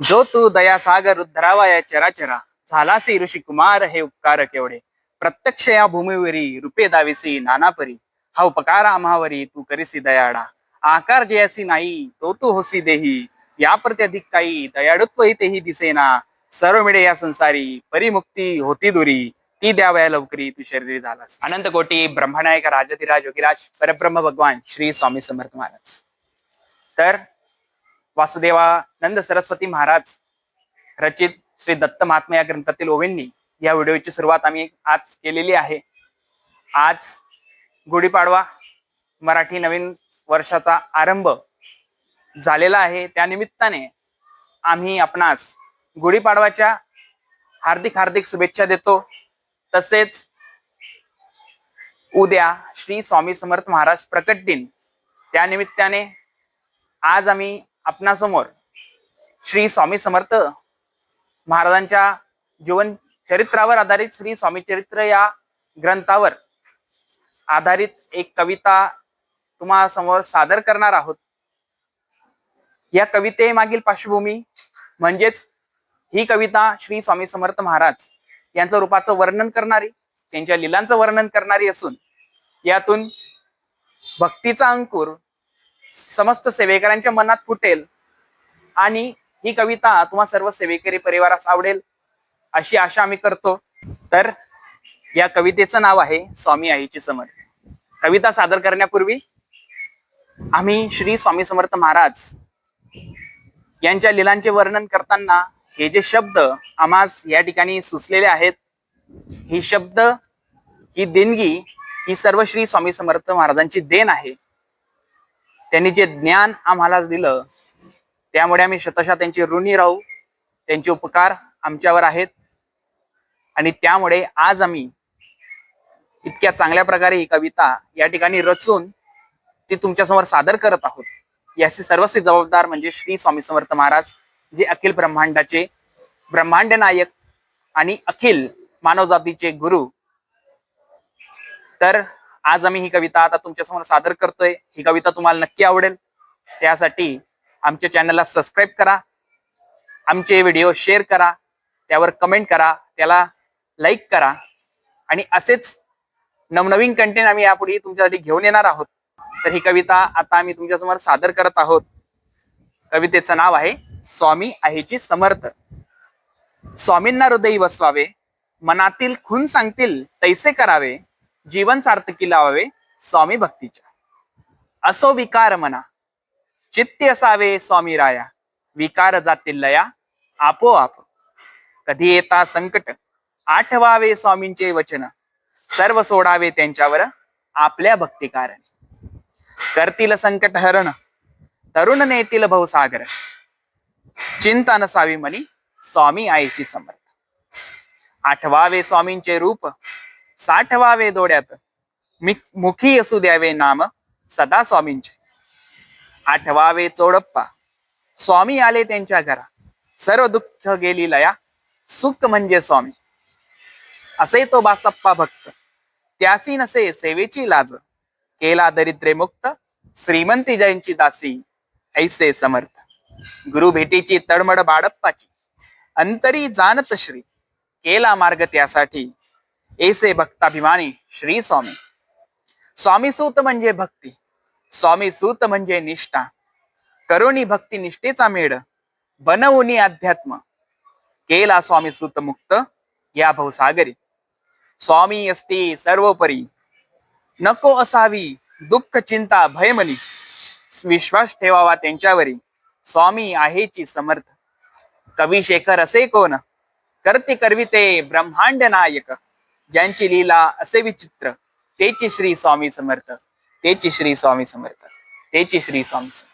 जो तू दयासागर उद्धरावा चराचरा झालासी ऋषी कुमार हे उपकार केवढे? प्रत्यक्ष या भूमीवरी रुपे दाविसी नानापरी. हा उपकार आम्हावरी तू करीसी दयाडा आकार जयासी नाही तो तू होसी देही. या प्रत्यधिक काही दयाळुत्व तेही दिसेना. सर्व मिळे या संसारी परिमुक्ती होती दुरी. ती द्यावया लवकरी तू शरीरी झालास. अनंत कोटी ब्रह्मनायक राजधिराज योगीराज परब्रह्म भगवान श्री स्वामी समर्थ महाराज. तर वासुदेवानंद सरस्वती महाराज रचित श्री दत्त महात्मा या ग्रंथातील ओवेंनी या व्हिडिओची सुरुवात आम्ही आज केलेली आहे. आज गुढीपाडवा मराठी नवीन वर्षाचा आरंभ झालेला आहे. त्यानिमित्ताने आम्ही आपणास गुढीपाडवाच्या हार्दिक हार्दिक शुभेच्छा देतो. तसेच उद्या श्री स्वामी समर्थ महाराज प्रकट दिन. त्यानिमित्ताने आज आम्ही आपणासमोर श्री स्वामी समर्थ महाराजांच्या जीवन चरित्रावर आधारित श्री स्वामी चरित्र या ग्रंथावर आधारित एक कविता तुम्हा समोर सादर करणार आहोत. या कवितेमागील पार्श्वभूमी म्हणजेच ही कविता श्री स्वामी समर्थ महाराज यांचं रूपाचं वर्णन करणारी त्यांच्या लिलांचं वर्णन करणारी असून यातून भक्तीचा अंकुर समस्त सेवेकरांच्या मनात फुटेल. आणि ही कविता तुम्हा सर्व सेवेकरी परिवारास आवडेल अशी आशा आम्ही करतो. तर या कवितेचं नाव आहे स्वामी आईची समर्थ कविता सादर करण्यापूर्वी आम्ही श्री स्वामी समर्थ महाराज यांच्या लिलांचे वर्णन करताना हे जे शब्द आम्हास या ठिकाणी सुचलेले आहेत ही शब्द ही देणगी ही सर्व श्री स्वामी समर्थ महाराजांची देण आहे. त्यांनी जे ज्ञान आम्हाला दिलं त्यामुळे आम्ही शतशा त्यांचे ऋणी राहू त्यांचे उपकार आमच्यावर आहेत. आणि त्यामुळे आज आम्ही इतक्या चांगल्या प्रकारे ही कविता या ठिकाणी रचून ती तुमच्यासमोर सादर करत आहोत. याची सर्वस्वी जबाबदार म्हणजे श्री स्वामी समर्थ महाराज जे अखिल ब्रह्मांडाचे ब्रह्मांड नायक आणि अखिल मानवजातीचे गुरु. तर आज आम्ही ही कविता आता तुमच्यासमोर सादर करतोय. ही कविता तुम्हाला नक्की आवडेल. त्यासाठी आमच्या चॅनलला सबस्क्राईब करा. आमचे व्हिडिओ शेअर करा. त्यावर कमेंट करा. त्याला लाईक करा. आणि असेच नवनवीन कंटेंट आम्ही यापुढे तुमच्यासाठी घेऊन येणार आहोत. तर ही कविता आता आम्ही तुमच्यासमोर सादर करत आहोत. कवितेचं नाव आहे स्वामी आहेची समर्थ. स्वामींना हृदयी बसवावे मनातील खून सांगतील तैसे करावे. जीवन सार्थकी लावावे स्वामी भक्तीच्या. असो विकार मना. चित्ती असावे स्वामी राया. विकार जातील लया. आपोआप. कधी येता संकट आठवावे स्वामींचे वचन. सर्व सोडावे त्यांच्यावर आपल्या भक्ती कारण करतील संकट हरण तरुण नेतील भवसागर चिंता नसावी मनी स्वामी आईची समर्थ. आठवावे स्वामींचे रूप साठवावे डोळ्यात. मुखी असू द्यावे नाम सदा स्वामींचे आठवावे चोडप्पा. स्वामी आले त्यांच्या घरा. सर्व दुःख गेली लया. सुख म्हणजे स्वामी. असे तो बासप्पा भक्त. त्यासी नसे सेवेची लाज. केला दरिद्रे मुक्त. श्रीमंती जयंची दासी. ऐसे समर्थ. गुरु भेटीची तडमड बाडप्पाची अंतरी जाणत श्री. केला मार्ग त्यासाठी. ऐसे भक्ताभिमानी श्री स्वामी। स्वामी सूत म्हणजे भक्ती स्वामी सूत म्हणजे निष्ठा करुणी भक्ती निष्ठेचा मेढ बनवूनी अध्यात्म केला स्वामी सूत मुक्त या भवसागरी। स्वामी असते सर्वोपरी नको असावी दुःख चिंता भयमनी विश्वास ठेवावा त्यांच्यावरी स्वामी आहेची समर्थ। कवी शेखर असे कोण करती करविते ब्रह्मांड नायक। ज्यांची लीला असे विचित्र तेची श्री स्वामी समर्थ तेची श्री स्वामी समर्थ तेची श्री स्वामी समर्थ.